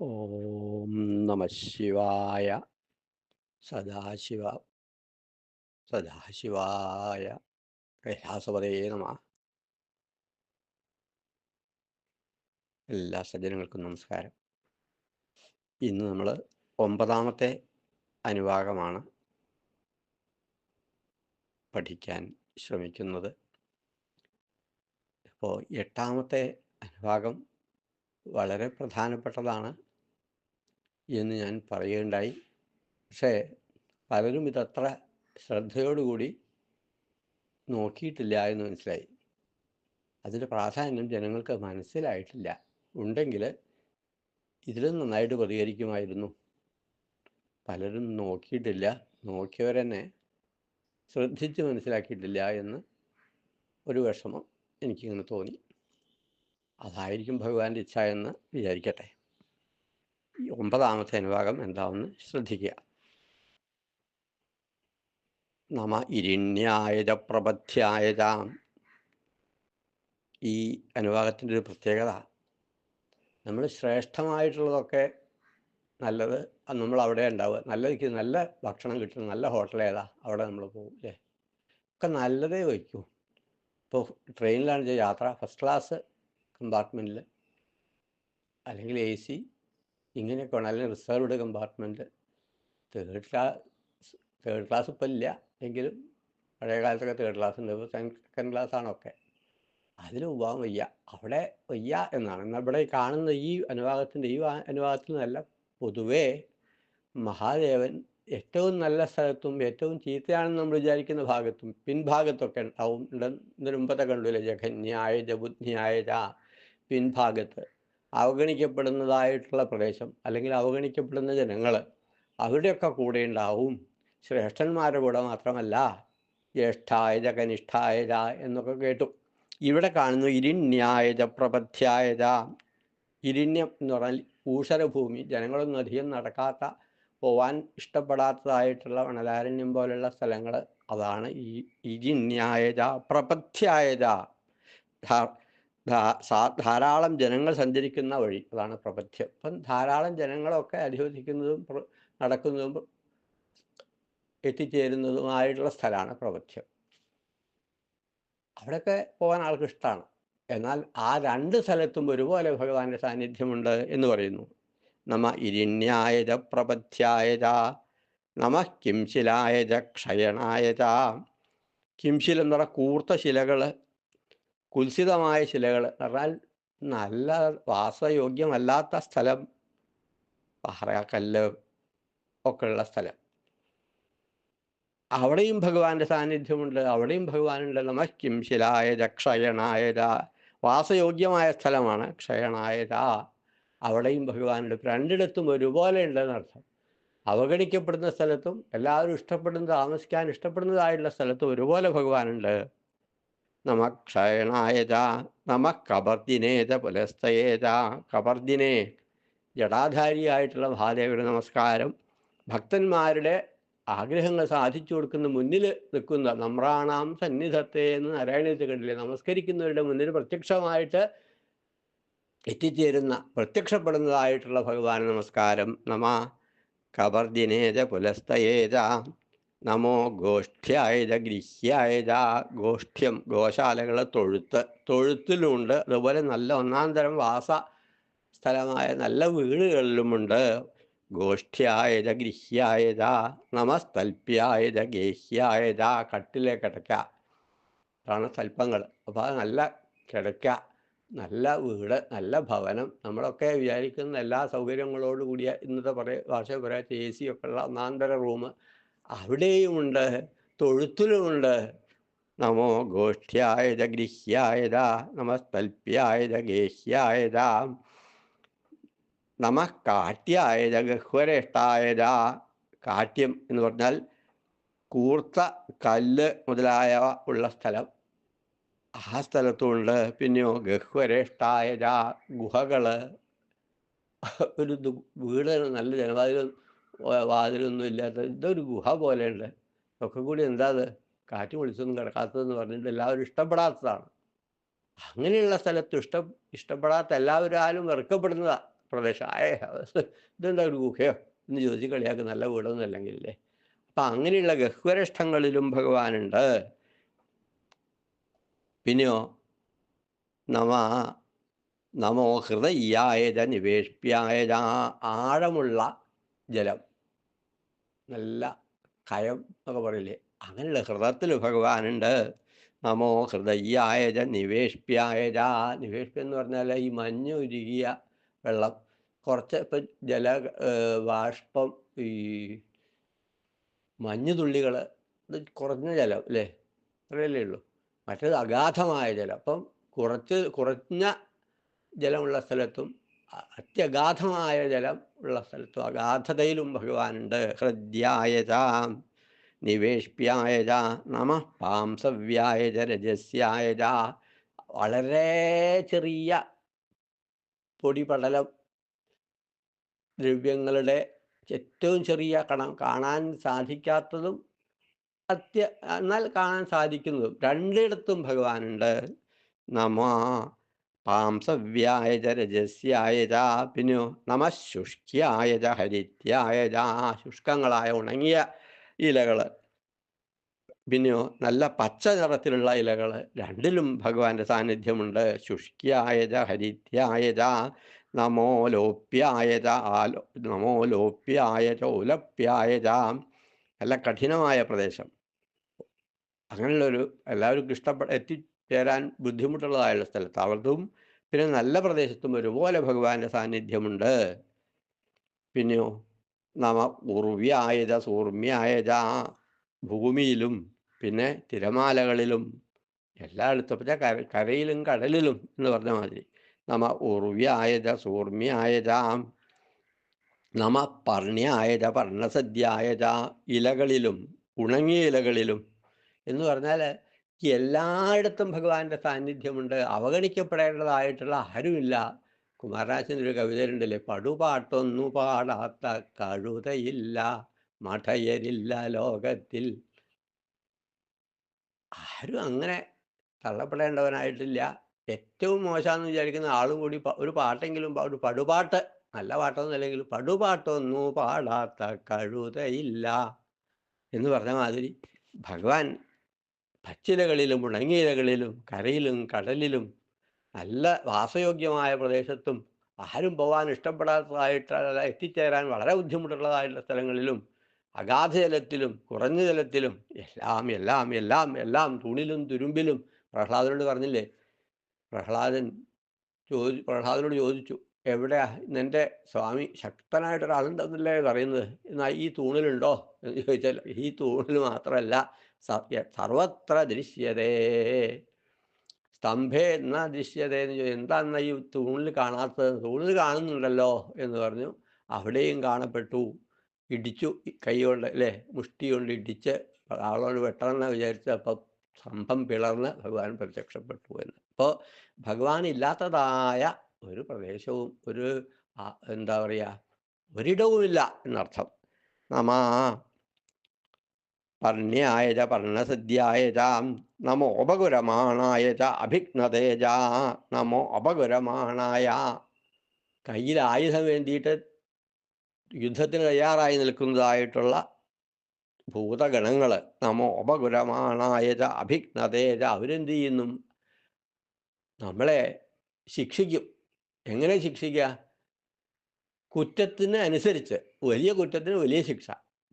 ഓം നമ ശിവായ സദാശിവ സദാശിവായ കൈലാസപതേ നമ. എല്ലാ സജ്ജനങ്ങൾക്കും നമസ്കാരം. ഇന്ന് നമ്മൾ ഒമ്പതാമത്തെ അനുഭാഗമാണ് പഠിക്കാൻ ശ്രമിക്കുന്നത്. അപ്പോൾ എട്ടാമത്തെ അനുഭാഗം വളരെ പ്രധാനപ്പെട്ടതാണ്. എന്ന് ഞാൻ പറയുകയുണ്ടായി. പക്ഷേ പലരും ഇതത്ര ശ്രദ്ധയോടുകൂടി നോക്കിയിട്ടില്ല എന്ന് മനസ്സിലായി. അതിന്റെ പ്രാധാന്യം ജനങ്ങൾക്ക് മനസ്സിലായിട്ടില്ല. ഉണ്ടെങ്കിൽ ഇതിലും നന്നായിട്ട് പ്രതികരിക്കുമായിരുന്നു. പലരും നോക്കിയിട്ടില്ല. നോക്കിയവരെന്നെ ശ്രദ്ധിച്ച് മനസ്സിലാക്കിയിട്ടില്ല എന്ന് ഒരു വിഷമം എനിക്കിങ്ങനെ തോന്നി. അതായിരിക്കും ഭഗവാന്റെ ഇച്ഛ എന്ന് വിചാരിക്കട്ടെ. ഈ ഒമ്പതാമത്തെ അനുഭാഗം എന്താണെന്ന് ശ്രദ്ധിക്കുക നമ ഇരിണ്യായത പ്രബദ്ധ്യായതാം ഈ അനുഭാഗത്തിന്റെ ഒരു പ്രത്യേകത നമ്മൾ ശ്രേഷ്ഠമായിട്ടുള്ളതൊക്കെ നല്ലത് നമ്മൾ അവിടെ ഉണ്ടാവുക നല്ല നല്ല ഭക്ഷണം കിട്ടുന്ന നല്ല ഹോട്ടൽ ഏതാ അവിടെ നമ്മൾ പോകും അല്ലേ ഒക്കെ നല്ലതേ വയ്ക്കൂ ഇപ്പോൾ ട്രെയിനിലാണ് യാത്ര ഫസ്റ്റ് ക്ലാസ് കമ്പാർട്ട്മെന്റിൽ അല്ലെങ്കിൽ എ സി വേണം അല്ലെങ്കിൽ reserved compartment third class third class ഇപ്പം ഇല്ല. എങ്കിലും പഴയ കാലത്തൊക്കെ തേർഡ് ക്ലാസ് ഉണ്ട്. ഇപ്പോൾ സെക്കൻഡ് ക്ലാസ് ആണൊക്കെ അതിൽ പോകാൻ വയ്യ. അവിടെ വയ്യ എന്നാണ്. എന്നാൽ ഇവിടെ കാണുന്ന ഈ അനുഭാഗത്തിന്റെ ഈ അനുഭാഗത്തിൽ നിന്നല്ല. പൊതുവേ മഹാദേവൻ ഏറ്റവും നല്ല സ്ഥലത്തും ഏറ്റവും ചീത്തയാണെന്ന് നമ്മൾ വിചാരിക്കുന്ന ഭാഗത്തും പിൻഭാഗത്തൊക്കെ ഉണ്ടാവും. ഇതിന് മുമ്പത്തെ കണ്ടില്ലേ? ജഘന്യായ ജബുദ്ധ്യായ പിൻഭാഗത്ത്. അവഗണിക്കപ്പെടുന്നതായിട്ടുള്ള പ്രദേശം അല്ലെങ്കിൽ അവഗണിക്കപ്പെടുന്ന ജനങ്ങൾ അവിടെയൊക്കെ കൂടെ ഉണ്ടാവും. ശ്രേഷ്ഠന്മാരുടെ കൂടെ മാത്രമല്ല ജ്യേഷ്ഠായത കനിഷ്ഠായത എന്നൊക്കെ കേട്ടു. ഇവിടെ കാണുന്നു ഇരിന്യായത പ്രപഥ്യായത ഇരിന്യം എന്ന് പറഞ്ഞാൽ ഊഷരഭൂമി. ജനങ്ങളൊന്നും അധികം നടക്കാത്ത പോവാൻ ഇഷ്ടപ്പെടാത്തതായിട്ടുള്ള വണലാരണ്യം പോലുള്ള സ്ഥലങ്ങൾ അതാണ് ഈ ഇരിന്യായത പ്രപഥ്യായജ ധാരാളം ജനങ്ങൾ സഞ്ചരിക്കുന്ന വഴി അതാണ് പ്രപഥ്യം. അപ്പം ധാരാളം ജനങ്ങളൊക്കെ അധിവസിക്കുന്നതും നടക്കുന്നതും എത്തിച്ചേരുന്നതുമായിട്ടുള്ള സ്ഥലമാണ് പ്രപഥ്യം. അവിടെയൊക്കെ പോകാൻ ആൾക്ക് ഇഷ്ടമാണ് എന്നാൽ ആ രണ്ട് സ്ഥലത്തും ഒരുപോലെ ഭഗവാന്റെ സാന്നിധ്യമുണ്ട് എന്ന് പറയുന്നു. നമ ഇരിണ്യായത പ്രപഥ്യായത നമ കിംശിലായജ ക്ഷയണായജ കിംശിൽ എന്ന് പറഞ്ഞാൽ കൂർത്ത ശിലകൾ കുൽസിതമായ ശിലകൾ. പറഞ്ഞാൽ നല്ല വാസയോഗ്യമല്ലാത്ത സ്ഥലം. പാറ കല്ല് ഒക്കെ ഉള്ള സ്ഥലം. അവിടെയും ഭഗവാന്റെ സാന്നിധ്യമുണ്ട്. അവിടെയും ഭഗവാനുണ്ട്. നമക്കും ശിലായത ക്ഷയണായത വാസയോഗ്യമായ സ്ഥലമാണ് ക്ഷയണായത അവിടെയും ഭഗവാനുണ്ട്. രണ്ടിടത്തും ഒരുപോലെ ഉണ്ടെന്നർത്ഥം അവഗണിക്കപ്പെടുന്ന സ്ഥലത്തും എല്ലാവരും ഇഷ്ടപ്പെടുന്ന താമസിക്കാൻ ഇഷ്ടപ്പെടുന്നതായുള്ള സ്ഥലത്തും ഒരുപോലെ ഭഗവാനുണ്ട്. നമ ക്ഷയണായത നമ കബർദിനേത പുലസ്തയേജ കബർദിനെ ജടാധാരിയായിട്ടുള്ള ഭാദേവിയുടെ നമസ്കാരം. ഭക്തന്മാരുടെ ആഗ്രഹങ്ങൾ സാധിച്ചു കൊടുക്കുന്ന മുന്നിൽ നിൽക്കുന്ന നമ്രാണാം സന്നിധത്തെ എന്ന് നാരായണീയത്തിൽ കണ്ടില്ലേ നമസ്കരിക്കുന്നവരുടെ മുന്നിൽ പ്രത്യക്ഷമായിട്ട് എത്തിച്ചേരുന്ന പ്രത്യക്ഷപ്പെടുന്നതായിട്ടുള്ള ഭഗവാൻ നമസ്കാരം. നമ കബർദിനേത പുലസ്തയേജ നമോ ഗോഷ്ഠ്യായത ഗൃഹ്യായത ഗോഷ്ഠ്യം. ഗോശാലകളെ തൊഴുത്ത് തൊഴുത്തിലുമുണ്ട് അതുപോലെ നല്ല ഒന്നാം തരം വാസ സ്ഥലമായ നല്ല വീടുകളിലുമുണ്ട്. ഗോഷ്ഠ്യായത ഗൃഹ്യായത നമസ്തൽപ്യായത ഗേഹ്യായത കട്ടിലെ കിടക്ക. അതാണ് തൽപ്പങ്ങൾ. അപ്പോൾ അത് നല്ല കിടക്ക നല്ല വീട് നല്ല ഭവനം. നമ്മളൊക്കെ വിചാരിക്കുന്ന എല്ലാ സൗകര്യങ്ങളോട് കൂടിയ ഇന്നത്തെ പറയ ഭാഷ പറയാത്ത എ സി ഒക്കെ ഉള്ള ഒന്നാന്തര റൂം അവിടെയുമുണ്ട് തൊഴുത്തിലുമുണ്ട് നമോ ഗോഷ്ഠ്യായത ഗൃഹ്യായത നമസ്തൽപ്യായത ഗേഹ്യായത നമ കാട്ട്യായജ ഗഹ്വരേഷ്ടായത. എന്ന് പറഞ്ഞാൽ കൂർത്ത കല്ല് മുതലായവ ഉള്ള സ്ഥലം. ആ സ്ഥലത്തുണ്ട്. പിന്നെയോ ഗഹ്വരേഷ്ടായത ഗുഹകൾ. ഒരു വീട് നല്ല ജനവാതിലും വാതിലൊന്നും ഇല്ലാത്ത ഇതൊരു ഗുഹ പോലെയുണ്ട്. ഒക്കെ കൂടി എന്താ അത് കാറ്റ് വിളിച്ചൊന്നും കിടക്കാത്തതെന്ന് പറഞ്ഞിട്ട് എല്ലാവരും ഇഷ്ടപ്പെടാത്തതാണ്. അങ്ങനെയുള്ള സ്ഥലത്ത് ഇഷ്ട ഇഷ്ടപ്പെടാത്ത എല്ലാവരും ആരും വെറുക്കപ്പെടുന്നതാ പ്രദേശം. ആയ ഇതെന്താ ഒരു ഗുഹയോ? എന്ന് ചോദിച്ച് കളിയാക്ക് നല്ല വീടൊന്നും അല്ലെങ്കിൽ അല്ലേ അപ്പം അങ്ങനെയുള്ള ഗഹ്വരഷ്ടങ്ങളിലും ഭഗവാനുണ്ട്. പിന്നെയോ? നമ നമോ ഹൃദയായത നിവേഷ്പ്യായത ആഴമുള്ള ജലം. നല്ല കയം എന്നൊക്കെ പറയില്ലേ? അങ്ങനെയുള്ള ഹൃദയത്തിൽ ഭഗവാനുണ്ട്. നമോ ഹൃദയായജ നിവേഷ്പ്യായജ നിവേഷ്പ്യ എന്ന് പറഞ്ഞാൽ ഈ മഞ്ഞ് ഉരുകിയ വെള്ളം. കുറച്ച് ഇപ്പം ജല ബാഷ്പം ഈ മഞ്ഞുതുള്ളികൾ ഇത് കുറഞ്ഞ ജലം അല്ലേ? അത്രയല്ലേ ഉള്ളൂ. മറ്റേത് അഗാധമായ ജലം. അപ്പം കുറച്ച് കുറഞ്ഞ ജലമുള്ള സ്ഥലത്തും അത്യഗാധമായ ജലം ഉള്ള സ്ഥലത്തും അഗാധതയിലും ഭഗവാനുണ്ട്. ഹൃദ്യായജ നിവേഷ്പ്യായജ നമ പാംസവ്യായജ രജസ്യായജ വളരെ ചെറിയ പൊടിപടലം ദ്രവ്യങ്ങളുടെ ഏറ്റവും ചെറിയ കണം കാണാൻ സാധിക്കാത്തതും അത്യ എന്നാൽ കാണാൻ സാധിക്കുന്നതും രണ്ടിടത്തും ഭഗവാനുണ്ട്. നമ പാംസവ്യായജ രജസ്യായ പിന്നു നമ ശുഷ്ക്യായജ ഹരിത്യായ ശുഷ്കങ്ങളായ ഉണങ്ങിയ ഇലകൾ പിന്നെയോ നല്ല പച്ച നിറത്തിലുള്ള ഇലകൾ രണ്ടിലും ഭഗവാന്റെ സാന്നിധ്യമുണ്ട് ശുഷ്ക്യായജ ഹരിത്യായജ നമോ ലോപ്യായജ ആലോ നമോ ലോപ്യായജ ഉലപ്യായജ നല്ല കഠിനമായ പ്രദേശം അങ്ങനെയുള്ളൊരു എല്ലാവർക്കും ഇഷ്ടപ്പെട്ട എത്തിച്ചേരാൻ ബുദ്ധിമുട്ടുള്ളതായുള്ള സ്ഥലത്ത്. അവർക്കും പിന്നെ നല്ല പ്രദേശത്തും ഒരുപോലെ ഭഗവാന്റെ സാന്നിധ്യമുണ്ട്. പിന്നെയോ നമ ഉർവ്യായജ സൂർമ്യായത ഭൂമിയിലും പിന്നെ തിരമാലകളിലും എല്ലായിടത്തും പിന്നെ കര കരയിലും കടലിലും എന്ന് പറഞ്ഞ മാതിരി. നമ ഉർവ്യായജ സൂർമ്യായത നമ പർണ്യായത പർണസദ്യായത ഇലകളിലും ഉണങ്ങിയ ഇലകളിലും എന്ന് പറഞ്ഞാൽ എല്ലായിടത്തും ഭഗവാന്റെ സാന്നിധ്യമുണ്ട്. അവഗണിക്കപ്പെടേണ്ടതായിട്ടുള്ള ആരുമില്ല. കുമാരനാശന്റെ ഒരു കവിതയുണ്ടല്ലേ പടുപാട്ടൊന്നു പാടാത്ത കഴുതയില്ല മഠയരില്ല ലോകത്തിൽ ആരും അങ്ങനെ തള്ളപ്പെടേണ്ടവനായിട്ടില്ല. ഏറ്റവും മോശമെന്ന് വിചാരിക്കുന്ന ആളും കൂടി ഒരു പാട്ടെങ്കിലും ഒരു പടുപാട്ട് നല്ല പാട്ടൊന്നും അല്ലെങ്കിൽ പടുപാട്ടൊന്നു പാടാത്ത കഴുതയില്ല എന്ന് പറഞ്ഞ മാതിരി ഭഗവാൻ പച്ചിലകളിലും ഉണങ്ങിയിലകളിലും കരയിലും കടലിലും നല്ല വാസയോഗ്യമായ പ്രദേശത്തും ആരും പോകാൻ ഇഷ്ടപ്പെടാത്തതായിട്ട് എത്തിച്ചേരാൻ വളരെ ബുദ്ധിമുട്ടുള്ളതായിട്ടുള്ള സ്ഥലങ്ങളിലും അഗാധ ജലത്തിലും കുറഞ്ഞ ജലത്തിലും എല്ലാം എല്ലാം എല്ലാം എല്ലാം തുണിലും തുരുമ്പിലും പ്രഹ്ലാദനോട് പറഞ്ഞില്ലേ? പ്രഹ്ലാദൻ ചോദി പ്രഹ്ലാദനോട് ചോദിച്ചു എവിടെ നിന്റെ സ്വാമി ശക്തനായിട്ടൊരാളുണ്ടെന്നല്ലേ പറയുന്നത്? എന്നാൽ ഈ തൂണിലുണ്ടോ? എന്ന് ചോദിച്ചാൽ ഈ തൂണിൽ മാത്രമല്ല സർവത്ര ദൃശ്യതേ. സ്തംഭേ എന്നാ ദൃശ്യതേ എന്ന് ചോദിച്ചു. എന്താ ഈ തൂണിൽ കാണാത്തത്? തൂണിൽ കാണുന്നുണ്ടല്ലോ എന്ന് പറഞ്ഞു. അവിടെയും കാണപ്പെട്ടു. ഇടിച്ചു ഇ- കൈ കൊണ്ട് അല്ലേ? മുഷ്ടി കൊണ്ട് ഇടിച്ച് ആളോട് വെട്ടണമെന്ന് വിചാരിച്ച് അപ്പം സ്തംഭം പിളർന്ന് ഭഗവാൻ പ്രത്യക്ഷപ്പെട്ടു എന്ന്. അപ്പോൾ ഭഗവാൻ ഇല്ലാത്തതായ ഒരു പ്രദേശവും ഒരു എന്താ പറയുക ഒരിടവുമില്ല എന്നർത്ഥം. നമാ പർണ്യായജ പർണസദ്യായജ നമോ അപകുരമാണായജ അഭിഘ്നതേജ. നമോ അപകുരമാണായ. കയ്യിൽ ആയുധം വേണ്ടിയിട്ട് യുദ്ധത്തിന് തയ്യാറായി നിൽക്കുന്നതായിട്ടുള്ള ഭൂതഗണങ്ങൾ നമോ അപകുരമാണായജ അഭിഘ്നതേജ. അവരെന്ത് ചെയ്യുന്നു? നമ്മളെ ശിക്ഷിക്കും. എങ്ങനെ ശിക്ഷിക്കുക കുറ്റത്തിന് അനുസരിച്ച്. വലിയ കുറ്റത്തിന് വലിയ ശിക്ഷ.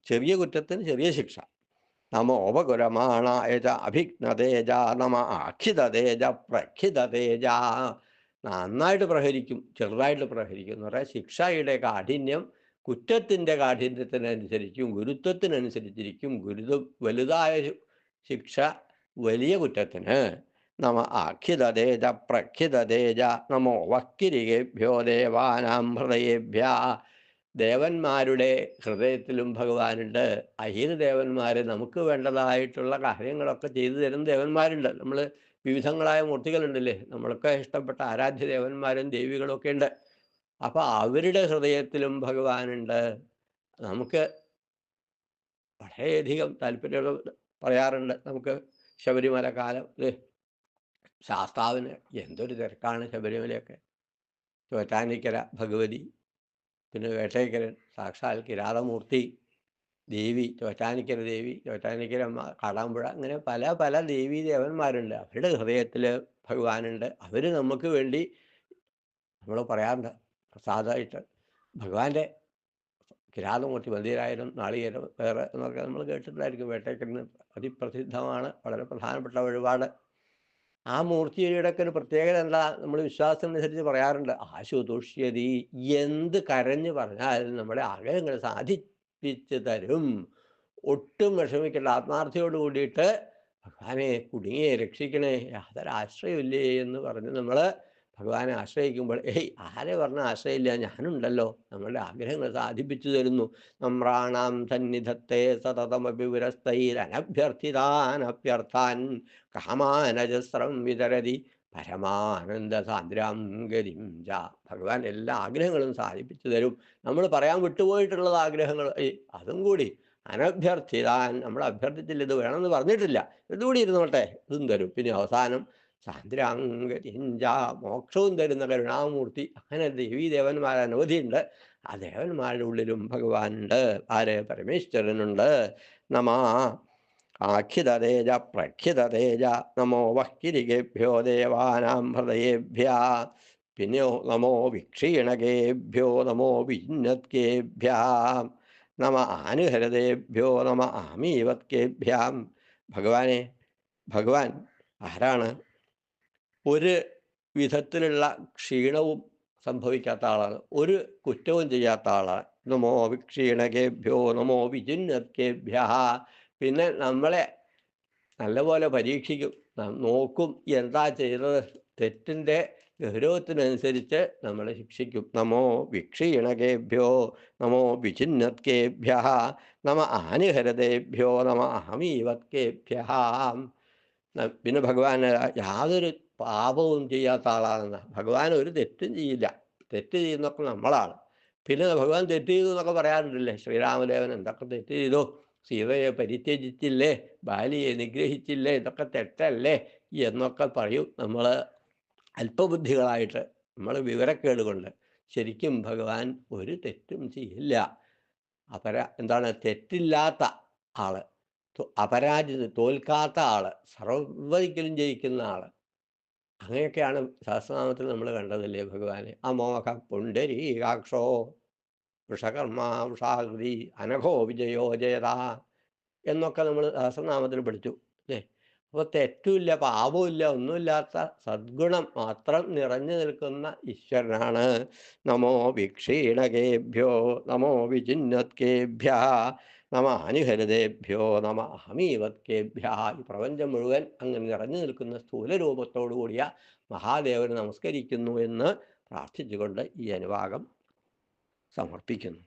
ചെറിയ കുറ്റത്തിന് ചെറിയ ശിക്ഷ. നമ ഉപകുരമാണായജ അഭിഘ്നതേജ നമ ആഖിതതേജ പ്രഖിതതേജ നന്നായിട്ട് പ്രഹരിക്കും ചെറുതായിട്ട് പ്രഹരിക്കും എന്ന് പറയാം ശിക്ഷയുടെ കാഠിന്യം കുറ്റത്തിന്റെ കാഠിന്യത്തിനനുസരിച്ചും ഗുരുത്വത്തിനനുസരിച്ചിരിക്കും. ഗുരുത വലുതായ ശിക്ഷ വലിയ കുറ്റത്തിന്. നമ അഖിതതേജ പ്രഖിതതേജ നമോ വക്കിരികേഭ്യോ ദേവാനാം ഹൃദയേഭ്യ. ദേവന്മാരുടെ ഹൃദയത്തിലും ഭഗവാനുണ്ട്. അഹീന ദേവന്മാർ നമുക്ക് വേണ്ടതായിട്ടുള്ള കാര്യങ്ങളൊക്കെ ചെയ്തു തരുന്ന ദേവന്മാരുണ്ട്. നമ്മൾ വിവിധങ്ങളായ മൂർത്തികളുണ്ടല്ലേ? നമ്മളൊക്കെ ഇഷ്ടപ്പെട്ട ആരാധ്യ ദേവന്മാരും ദേവികളും ഒക്കെ ഉണ്ട്. അപ്പോൾ അവരുടെ ഹൃദയത്തിലും ഭഗവാനുണ്ട്. നമുക്ക് വളരെയധികം താല്പര്യം പറയാറുണ്ട്. നമുക്ക് ശബരിമല കാലം ശാസ്താവിന് എന്തൊരു തിരക്കാണ് ശബരിമലയൊക്കെ. ചോറ്റാനിക്കര ഭഗവതി പിന്നെ വേട്ടയക്കരൻ സാക്ഷാൽ കിരാതമൂർത്തി ദേവി ചോറ്റാനിക്കര ദേവി ചോറ്റാനിക്കര കാടാമ്പുഴ അങ്ങനെ പല പല ദേവീ ദേവന്മാരുണ്ട്. അവരുടെ ഹൃദയത്തിൽ ഭഗവാനുണ്ട്. അവർ നമുക്ക് വേണ്ടി നമ്മൾ പറയാറുണ്ട്. പ്രസാദമായിട്ട് ഭഗവാന്റെ കിരാതമൂർത്തി മന്ദിരായാലും നാളികേരം വേറെ എന്നൊക്കെ നമ്മൾ കേട്ടിട്ടുണ്ടായിരിക്കും. വേട്ടയ്ക്കരന് അതിപ്രസിദ്ധമാണ്. വളരെ പ്രധാനപ്പെട്ട വഴിപാട്. ആ മൂർത്തിയുടെയൊക്കെ ഒരു പ്രത്യേകത എന്താ? നമ്മൾ വിശ്വാസം അനുസരിച്ച് പറയാറുണ്ട്. ആശുതോഷ്യതി എന്ത് കരഞ്ഞു പറഞ്ഞാലും നമ്മുടെ ആഗ്രഹങ്ങൾ സാധിപ്പിച്ച് തരും. ഒട്ടും വിഷമിക്കേണ്ട. ആത്മാർത്ഥയോട് കൂടിയിട്ട് ഭഗവാനെ കുടുങ്ങിയെ രക്ഷിക്കണേ. യാതൊരാശ്രയമില്ലേ എന്ന് പറഞ്ഞ് നമ്മൾ ഭഗവാനെ ആശ്രയിക്കുമ്പോൾ ഏയ് ആരെ പറഞ്ഞാൽ ആശ്രയമില്ല ഞാനുണ്ടല്ലോ. നമ്മളുടെ ആഗ്രഹങ്ങൾ സാധിപ്പിച്ചു തരുന്നു. നമ്രാണാം സന്നിധത്തെ സതതമപി വിരസ്തൈരനഭ്യർത്ഥിതാനഭ്യർത്ഥാൻ കാമാനജസ്രം വിതരതി പരമാനന്ദ സാന്ദ്രാം ഗതിം ജ ഭഗവാൻ എല്ലാ ആഗ്രഹങ്ങളും സാധിപ്പിച്ചു തരും. നമ്മൾ പറയാൻ വിട്ടുപോയിട്ടുള്ളത് ആഗ്രഹങ്ങൾ അതും കൂടി. അനഭ്യർത്ഥിതാൻ നമ്മൾ അഭ്യർത്ഥിച്ചില്ല ഇത് വേണമെന്ന് പറഞ്ഞിട്ടില്ല. ഇതുകൂടി ഇരുന്നോട്ടെ ഇതും തരും. പിന്നെ അവസാനം സാന്ദ്രാംഗരിഞ്ച മോക്ഷവും തരുന്ന കരുണാമൂർത്തി. അങ്ങനെ ദേവീ ദേവന്മാർ അനവധിയുണ്ട്. ആ ദേവന്മാരുടെ ഉള്ളിലും ഭഗവാനുണ്ട്. ആര്? പരമേശ്വരനുണ്ട്. നമാ ആഖ്യതേജ പ്രഖ്യതേജ നമോ വക്കിരികേഭ്യോ ദേവാനാം ഹൃദയേഭ്യ. പിന്നെയോ നമോ വിക്ഷീണകേഭ്യോ നമോ വിജ്ഞത്കേഭ്യ. നമ ആനുഹരതേഭ്യോ നമ ആമീവത്കേഭ്യാം. ഭഗവാനെ ഭഗവാൻ ആരാണ്? ഒരു വിധത്തിലുള്ള ക്ഷീണവും സംഭവിക്കാത്ത ആളാണ്. ഒരു കുറ്റവും ചെയ്യാത്ത ആളാണ്. നമോ വിക്ഷീണകേഭ്യോ നമോ വിചിന്നത്കേഭ്യ പിന്നെ നമ്മളെ നല്ലപോലെ പരീക്ഷിക്കും. നോക്കും എന്താ ചെയ്തത്. തെറ്റിന്റെ ഗൗരവത്തിനനുസരിച്ച് നമ്മളെ ശിക്ഷിക്കും. നമോ വിക്ഷീണകേഭ്യോ നമോ വിചിന്നത്കേഭ്യ നമ ആനിഹരതേഭ്യോ നമ അഹമീവത്കേഭ്യ പിന്നെ ഭഗവാൻ യാതൊരു പാപവും ചെയ്യാത്ത ആളാണെന്ന്. ഭഗവാൻ ഒരു തെറ്റും ചെയ്യില്ല. തെറ്റ് ചെയ്യുന്നൊക്കെ നമ്മളാണ്. പിന്നെ ഭഗവാൻ തെറ്റ് ചെയ്തു എന്നൊക്കെ പറയാറുണ്ടല്ലേ? ശ്രീരാമദേവൻ എന്തൊക്കെ തെറ്റ് ചെയ്തു? സീതയെ പരിത്യജിച്ചില്ലേ? ബാലിയെ നിഗ്രഹിച്ചില്ലേ? ഇതൊക്കെ തെറ്റല്ലേ? എന്നൊക്കെ പറയും നമ്മൾ അല്പബുദ്ധികളായിട്ട്. നമ്മൾ വിവരക്കേട് കൊണ്ട് ശരിക്കും ഭഗവാൻ ഒരു തെറ്റും ചെയ്യില്ല. അപര എന്താണ്? തെറ്റില്ലാത്ത ആൾ. അപരാജിത തോൽക്കാത്ത ആൾ. സർവരിക്കലും ജയിക്കുന്ന ആൾ. അങ്ങനെയൊക്കെയാണ് സഹസ്രനാമത്തിൽ നമ്മൾ കണ്ടതല്ലേ ഭഗവാനെ? അമോഘ പുണ്ടരീകാക്ഷോ വൃഷകർമ്മ വൃഷാകൃതി അനഘോ വിജയോ ജയതാ എന്നൊക്കെ നമ്മൾ സഹസ്രനാമത്തിൽ പഠിച്ചു അല്ലേ? അപ്പോൾ തെറ്റുമില്ല പാപമില്ല ഒന്നുമില്ലാത്ത സദ്ഗുണം മാത്രം നിറഞ്ഞു നിൽക്കുന്ന ഈശ്വരനാണ്. നമോ വിക്ഷീണകേഭ്യോ നമോ വിചിന്നത്കേഭ്യ നമ അനുഹരിതേഭ്യോ നമ അഹമീവത്കേഭ്യ ഈ പ്രപഞ്ചം മുഴുവൻ അങ്ങനെ നിറഞ്ഞു നിൽക്കുന്ന സ്ഥൂല രൂപത്തോടു കൂടിയ മഹാദേവന് നമസ്കരിക്കുന്നു എന്ന് പ്രാർത്ഥിച്ചുകൊണ്ട് ഈ അനുഭാഗം സമർപ്പിക്കുന്നു.